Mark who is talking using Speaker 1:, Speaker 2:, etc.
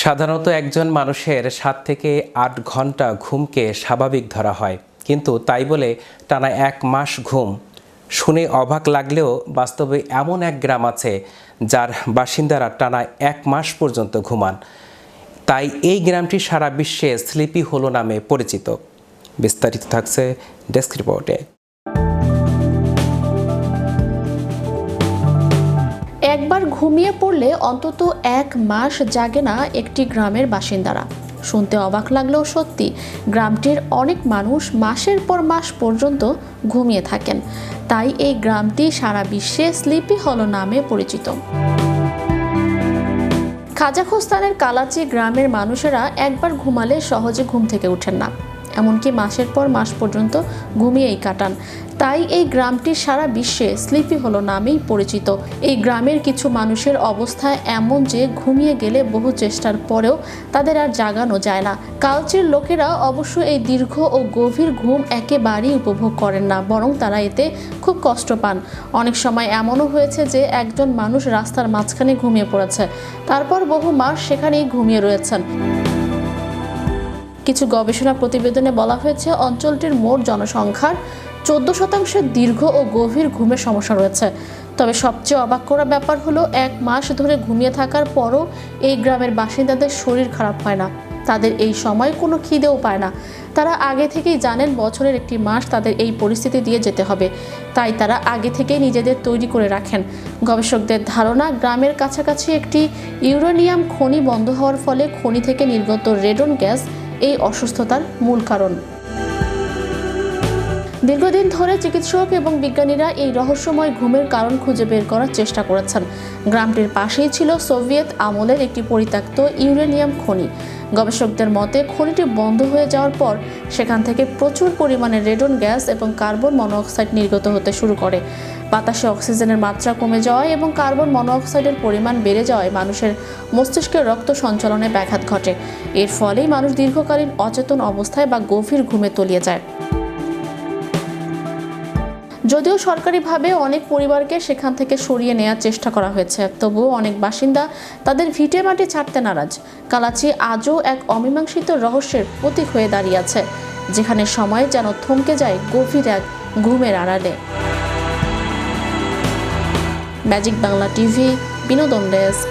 Speaker 1: সাধারণত একজন মানুষের সাত থেকে আট ঘণ্টা ঘুমকে স্বাভাবিক ধরা হয়। কিন্তু তাই বলে টানা এক মাস ঘুম। শুনে অবাক লাগলেও বাস্তবে এমন এক গ্রাম আছে যার বাসিন্দারা টানা এক মাস পর্যন্ত ঘুমান। তাই এই গ্রামটি সারা বিশ্বে স্লিপি হোলো নামে পরিচিত। বিস্তারিত থাকছে ডেস্ক রিপোর্টে।
Speaker 2: একবার ঘুমিয়ে পড়লে অন্তত এক মাস জাগে না একটি গ্রামের বাসিন্দারা। শুনতে অবাক লাগলেও সত্যি, গ্রামটির অনেক মানুষ মাসের পর মাস পর্যন্ত ঘুমিয়ে থাকেন। তাই এই গ্রামটি সারা বিশ্বে স্লিপি হল নামে পরিচিত। কাজাখস্তানের কালাচি গ্রামের মানুষেরা একবার ঘুমালে সহজে ঘুম থেকে ওঠেন না। এমনকি মাসের পর মাস পর্যন্ত ঘুমিয়েই কাটান। তাই এই গ্রামটি সারা বিশ্বে স্লিপি হলো নামেই পরিচিত। এই গ্রামের কিছু মানুষের অবস্থা এমন যে ঘুমিয়ে গেলে বহু চেষ্টার পরেও তাদের আর জাগানো যায় না। কালচির লোকেরা অবশ্য এই দীর্ঘ ও গভীর ঘুম একেবারেই উপভোগ করেন না, বরং তারা এতে খুব কষ্ট পান। অনেক সময় এমনও হয়েছে যে একজন মানুষ রাস্তার মাঝখানে ঘুমিয়ে পড়েছে। তারপর বহু মাস সেখানেই ঘুমিয়ে রয়েছেন। কিছু গবেষণা প্রতিবেদনে বলা হয়েছে, অঞ্চলটির মোট জনসংখ্যার চোদ্দ শতাংশের দীর্ঘ ও গভীর ঘুমের সমস্যা রয়েছে। তবে সবচেয়ে অবাক করা ব্যাপার হলো, এক মাস ধরে ঘুমিয়ে থাকার পরও এই গ্রামের বাসিন্দাদের শরীর খারাপ হয় না। তাদের এই সময় কোনো খিদেও পায় না। তারা আগে থেকেই জানেন বছরের একটি মাস তাদের এই পরিস্থিতি দিয়ে যেতে হবে। তাই তারা আগে থেকেই নিজেদের তৈরি করে রাখেন। গবেষকদের ধারণা, গ্রামের কাছাকাছি একটি ইউরেনিয়াম খনি বন্ধ হওয়ার ফলে খনি থেকে নির্গত রেডন গ্যাস এই অসুস্থতার মূল কারণ। দীর্ঘদিন ধরে চিকিৎসক এবং বিজ্ঞানীরা এই রহস্যময় ঘুমের কারণ খুঁজে বের করার চেষ্টা করেছেন। গ্রামটির পাশেই ছিল সোভিয়েত আমলের একটি পরিত্যক্ত ইউরেনিয়াম খনি। গবেষকদের মতে, খনিটি বন্ধ হয়ে যাওয়ার পর সেখান থেকে প্রচুর পরিমাণে রেডন গ্যাস এবং কার্বন মনোঅক্সাইড নির্গত হতে শুরু করে। বাতাসে অক্সিজেনের মাত্রা কমে যাওয়ায় এবং কার্বন মনোঅক্সাইডের পরিমাণ বেড়ে যাওয়ায় মানুষের মস্তিষ্কের রক্ত সঞ্চালনে ব্যাঘাত ঘটে। এর ফলেই মানুষ দীর্ঘকালীন অচেতন অবস্থায় বা গভীর ঘুমে তলিয়ে যায়। যদিও সরকারিভাবে অনেক পরিবারকে সেখান থেকে সরিয়ে নেওয়ার চেষ্টা করা হয়েছে, তবুও অনেক বাসিন্দা তাদের ভিটে মাটি ছাড়তে নারাজ। কালাচি আজও এক অমীমাংসিত রহস্যের প্রতীক হয়ে দাঁড়িয়ে আছে, যেখানে সময় যেন থমকে যায় গভীর এক ঘুমের আড়ালে। ম্যাজিক বাংলা টিভি, বিনোদন ডেস্ক।